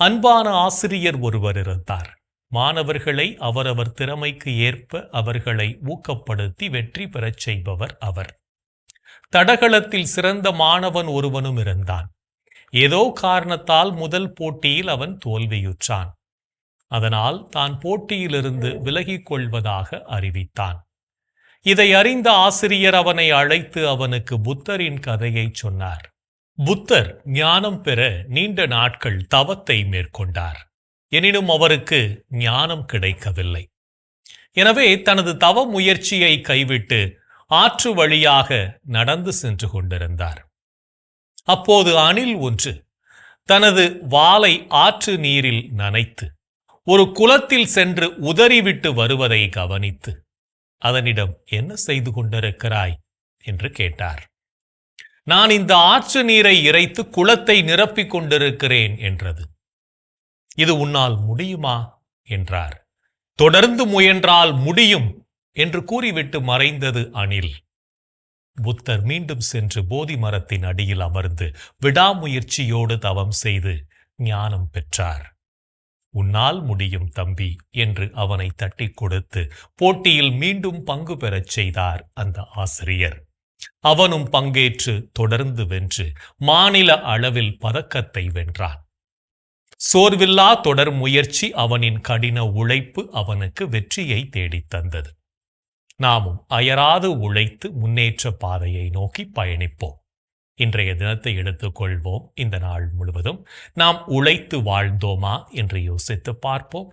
அன்பான ஆசிரியர் ஒருவர் இருந்தார். மாணவர்களை அவரவர் திறமைக்கு ஏற்ப அவர்களை ஊக்கப்படுத்தி வெற்றி பெறச் செய்பவர் அவர். தடகளத்தில் சிறந்த மாணவன் ஒருவனும் இருந்தான். ஏதோ காரணத்தால் முதல் போட்டியில் அவன் தோல்வியுற்றான். அதனால் தான் போட்டியிலிருந்து விலகிக் கொள்வதாக அறிவித்தான். இதை அறிந்த ஆசிரியர் அவனை அழைத்து அவனுக்கு புத்தரின் கதையை சொன்னார். புத்தர் ஞானம் பெற நீண்ட நாட்கள் தவத்தை மேற்கொண்டார். எனினும் அவருக்கு ஞானம் கிடைக்கவில்லை. எனவே தனது தவ முயற்சியை கைவிட்டு ஆற்று வழியாக நடந்து சென்று கொண்டிருந்தார். அப்போது அணில் ஒன்று தனது வாலை ஆற்று நீரில் நனைத்து ஒரு குளத்தில் சென்று உதறிவிட்டு வருவதை கவனித்து அதனிடம் என்ன செய்து கொண்டிருக்கிறாய்? என்று கேட்டார். நான் இந்த ஆற்று நீரை இறைத்து குளத்தை நிரப்பிக் கொண்டிருக்கிறேன் என்றது. இது உன்னால் முடியுமா? என்றார். தொடர்ந்து முயன்றால் முடியும் என்று கூறிவிட்டு மறைந்தது அணில். புத்தர் மீண்டும் சென்று போதி மரத்தின் அடியில் அமர்ந்து விடாமுயற்சியோடு தவம் செய்து ஞானம் பெற்றார். உன்னால் முடியும் தம்பி என்று அவனை தட்டி கொடுத்து போட்டியில் மீண்டும் பங்கு பெறச் செய்தார் அந்த ஆசிரியர். அவனும் பங்கேற்று தொடர்ந்து வென்று மாநில அளவில் பதக்கத்தை வென்றான். சோர்வில்லா தொடர் முயற்சி அவனின் கடின உழைப்பு அவனுக்கு வெற்றியை தேடித் தந்தது. நாமும் அயராது உழைத்து முன்னேற்ற பாதையை நோக்கி பயணிப்போம். இன்றைய தினத்தை எடுத்துக்கொள்வோம் இந்த நாள் முழுவதும் நாம் உழைத்து வாழ்ந்தோமா என்று யோசித்து பார்ப்போம்.